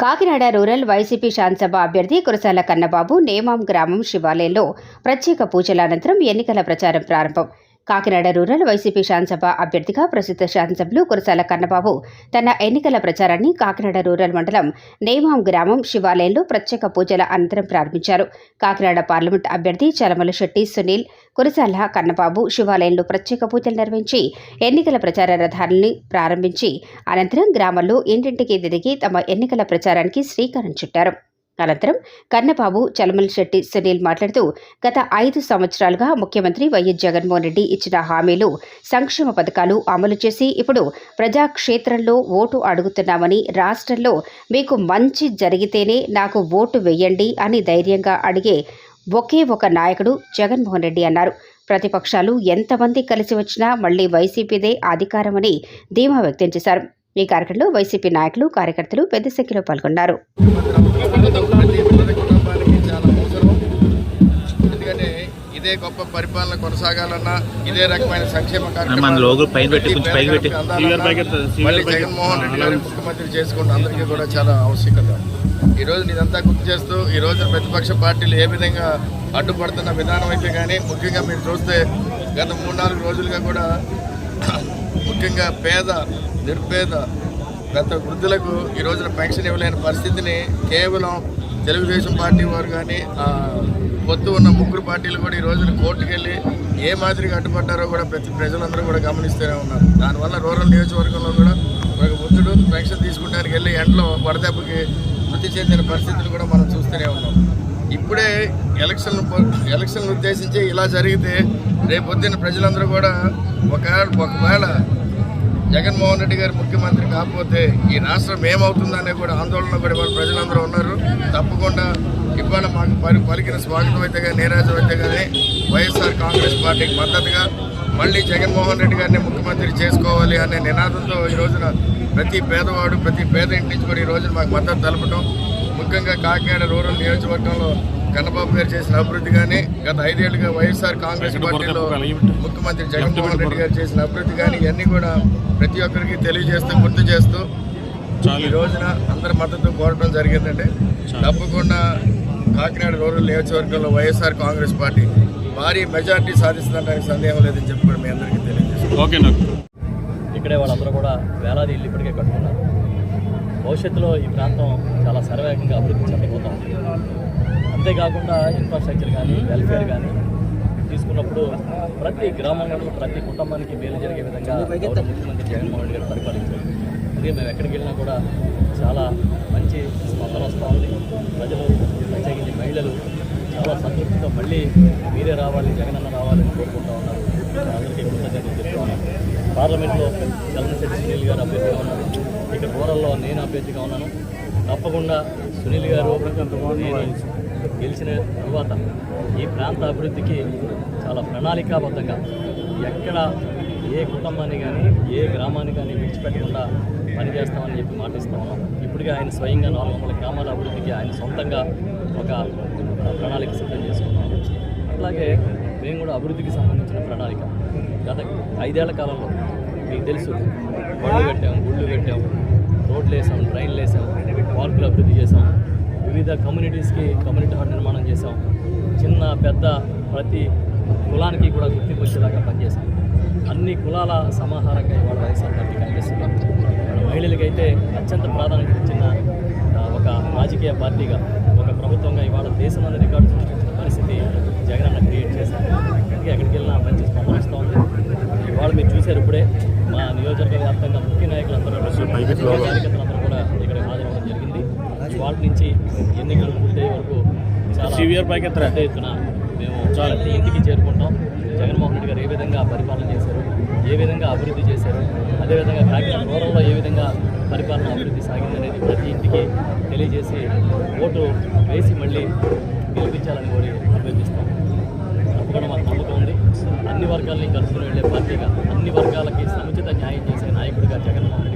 Kakinada rural YCP శాసనసభ అభ్యర్థి కురసాల కన్నబాబు నేమాం గ్రామం శివాలయంలో ప్రత్యేక పూజల అనంతరం ఎన్నికల ప్రచారం ప్రారంభం. కాకినాడ రూరల్ వైసీపీ శాసనసభ అభ్యర్థిగా ప్రసిద్ధ శాసనసభ్యులు కురసాల కన్నబాబు. తన ఎన్నికల ప్రచారాన్ని కాకినాడ రూరల్ మండలం నేమాం గ్రామం శివాలయంలో ప్రత్యేక పూజల అనంతరం ప్రారంభించారు. కాకినాడ పార్లమెంట్ అభ్యర్థి చలమల శెట్టి సునీల్ కురసాల కన్నబాబు శివాలయంలో ప్రత్యేక పూజలు నిర్వహించి ఎన్నికల ప్రచార రథాన్ని ప్రారంభించి అనంతరం గ్రామంలో ఇంటింటికి తిరిగి తమ ఎన్నికల ప్రచారానికి శ్రీకారం చుట్టారు. అనంతరం కన్నబాబు చలమల్ శెట్టి సునీల్ మాట్లాడుతూ గత ఐదు సంవత్సరాలుగా ముఖ్యమంత్రి వైఎస్ జగన్మోహన్ రెడ్డి ఇచ్చిన హామీలు సంక్షేమ పథకాలు అమలు చేసి ఇప్పుడు ప్రజాక్షేత్రంలో ఓటు అడుగుతున్నామని రాష్ట్రంలో మీకు మంచి జరిగితేనే నాకు ఓటు వేయండి అని ధైర్యంగా అడిగే ఒకే ఒక నాయకుడు జగన్మోహన్ రెడ్డి అన్నారు. ప్రతిపక్షాలు ఎంతమంది కలిసి వచ్చినా మళ్ళీ వైసీపీదే అధికారమని ధీమా వ్యక్తం చేశారు. ఈ కార్యక్రమంలో వైసీపీ నాయకులు కార్యకర్తలు పెద్ద సంఖ్యలో పాల్గొన్నారు. ఇదే గొప్ప పరిపాలన కొనసాగాలన్నా ఇదే రకమైన సంక్షేమ మళ్ళీ జగన్మోహన్ రెడ్డి గారి ముఖ్యమంత్రి చేసుకుంటూ అందరికీ కూడా చాలా ఆవశ్యకత ఈ రోజు ఇదంతా గుర్తు చేస్తూ ఈ రోజు ప్రతిపక్ష పార్టీలు ఏ విధంగా అడ్డుపడుతున్న విధానం అయితే కానీ ముఖ్యంగా మీరు చూస్తే గత మూడు నాలుగు రోజులుగా కూడా ముఖ్యంగా పేద నిర్పేద గత వృద్ధులకు ఈ రోజున పెన్షన్ ఇవ్వలేని పరిస్థితిని కేవలం తెలుగుదేశం పార్టీ వారు కానీ పొత్తు ఉన్న ముగ్గురు పార్టీలు కూడా ఈ రోజున కోర్టుకు వెళ్ళి ఏ మాదిరిగా అడ్డుపడ్డారో కూడా ప్రతి ప్రజలందరూ కూడా గమనిస్తూనే ఉన్నారు. దానివల్ల రూరల్ నియోజకవర్గంలో కూడా ఒక వృద్ధుడు పెన్షన్ తీసుకుంటానికి వెళ్ళి ఎండలో వడదెబ్బకి మృతి చెందిన పరిస్థితులు కూడా మనం చూస్తూనే ఉన్నాం. ఇప్పుడే ఎలక్షన్ ఎలక్షన్లు ఉద్దేశించి ఇలా జరిగితే రేపొద్దున ప్రజలందరూ కూడా ఒకవేళ ఒకవేళ జగన్మోహన్ రెడ్డి గారు ముఖ్యమంత్రి కాకపోతే ఈ రాష్ట్రం ఏమవుతుందనే కూడా ఆందోళన కూడా ఇవాళ ప్రజలందరూ ఉన్నారు. తప్పకుండా ఇవాళ మాకు పలి పలికిన స్వాగతం అయితే కానీ నీరాజం అయితే కానీ వైఎస్ఆర్ కాంగ్రెస్ పార్టీకి మద్దతుగా మళ్ళీ జగన్మోహన్ రెడ్డి గారిని ముఖ్యమంత్రి చేసుకోవాలి అనే నినాదంతో ఈ రోజున ప్రతి పేదవాడు ప్రతి పేద ఇంటి నుంచి కూడా ఈ రోజున మాకు మద్దతు తెలపడం ముఖ్యంగా కాకినాడ రూరల్ నియోజకవర్గంలో కన్నబాబు గారు చేసిన అభివృద్ధి కానీ గత ఐదేళ్ళుగా వైఎస్ఆర్ కాంగ్రెస్ పార్టీలో ముఖ్యమంత్రి జగన్మోహన్ రెడ్డి గారు చేసిన అభివృద్ధి కానీ ఇవన్నీ కూడా ప్రతి ఒక్కరికి తెలియజేస్తూ గుర్తు చేస్తూ ఈ రోజున అందరి మద్దతు కోరడం జరిగిందంటే తప్పకుండా కాకినాడ రూరల్ నియోజకవర్గంలో వైఎస్ఆర్ కాంగ్రెస్ పార్టీ భారీ మెజార్టీ సాధిస్తుందడానికి సందేహం లేదని చెప్పి మీ అందరికీ తెలియజేస్తాను ఓకే నాకు ఇక్కడే వాళ్ళందరూ కూడా వేలాది ఇల్లు ఇప్పటికే కట్టుకున్నారు. భవిష్యత్తులో ఈ ప్రాంతం చాలా సర్వేగంగా అభివృద్ధి చెందబోతాం అంతేకాకుండా ఇన్ఫ్రాస్ట్రక్చర్ కానీ వెల్ఫేర్ కానీ తీసుకున్నప్పుడు ప్రతి గ్రామంలో ప్రతి కుటుంబానికి మేలు జరిగే విధంగా ముఖ్యమంత్రి జగన్మోహన్ రెడ్డి గారు పరిపాలించారు. అందుకే మేము ఎక్కడికి వెళ్ళినా కూడా చాలా మంచి స్పందన వస్తూ ఉంది. ప్రజలు ప్రత్యేకించి మహిళలు చాలా సంతృప్తితో మళ్ళీ మీరే రావాలి జగనన్న రావాలని కోరుకుంటూ ఉన్నారు. అందరికీ కృతజ్ఞతలు చెప్తూ ఉన్నాను. పార్లమెంట్లో చలనశెట్టి గారు అభ్యర్థిగా ఉన్నారు. ఇక రూరల్లో నేను అభ్యర్థిగా ఉన్నాను. తప్పకుండా సునీల్ గారు గెలిచిన తర్వాత ఈ ప్రాంత అభివృద్ధికి చాలా ప్రణాళికాబద్ధంగా ఎక్కడ ఏ కుటుంబాన్ని కానీ ఏ గ్రామాన్ని కానీ విడిచిపెట్టకుండా పనిచేస్తామని చెప్పి మాటిస్తా ఉన్నాం. ఇప్పటికే ఆయన స్వయంగా నాలుగు వందల గ్రామాల అభివృద్ధికి ఆయన సొంతంగా ఒక ప్రణాళిక సిద్ధం చేసుకున్నాం. అట్లాగే మేము కూడా అభివృద్ధికి సంబంధించిన ప్రణాళిక. గత ఐదేళ్ళ కాలంలో మీకు తెలుసు. బళ్ళు కట్టాం గుళ్ళు కట్టాం రోడ్లు వేసాం ట్రైన్లు వేసాం పార్కులు అభివృద్ధి చేసాం వివిధ కమ్యూనిటీస్కి కమ్యూనిటీ హాల్ నిర్మాణం చేసాం చిన్న పెద్ద ప్రతి కులానికి కూడా గుర్తింపు వచ్చేలాగా పనిచేసాం. అన్ని కులాల సమాహారంగా ఇవాళ వైఎస్ఆర్ పార్టీ కనిపిస్తున్నాం మహిళలకైతే అత్యంత ప్రాధాన్యత ఇచ్చిన ఒక రాజకీయ పార్టీగా ఒక ప్రభుత్వంగా ఇవాళ దేశం అనే రికార్డు సృష్టించిన పరిస్థితి జగనన్న క్రియేట్ చేశారు అందుకే ఎక్కడికి వెళ్ళినా మంచి స్పందన వస్తూ ఉంది ఇవాళ మీరు చూశారు ఇప్పుడే మా నియోజకవర్గ వ్యాప్తంగా ముఖ్య నాయకులందరూ కార్యకర్తలందరూ కూడా ఇక్కడ హాజరవడం జరిగింది ఇవాళ నుంచి ఎన్నికలు పూర్తయ్యే వరకు చాలా సివియర్ పైకి? పెద్ద ఎత్తున మేము ప్రతి ఇంటికి చేరుకుంటాం జగన్మోహన్ రెడ్డి గారు ఏ విధంగా పరిపాలన చేశారు? ఏ విధంగా అభివృద్ధి చేశారు? అదేవిధంగా కాకినాడ రూరల్లో ఏ విధంగా పరిపాలన అభివృద్ధి సాగిందనేది ప్రతి ఇంటికి తెలియజేసి ఓటు వేసి మళ్ళీ గెలిపించాలని కోరి అభ్యర్థిస్తాం. తప్పకుండా మాకు నమ్మకం ఉంది. అన్ని వర్గాలని కలుసుకుని వెళ్ళే పార్టీగా అన్ని వర్గాలకి సముచిత న్యాయం చేసే నాయకుడిగా జగన్మోహన్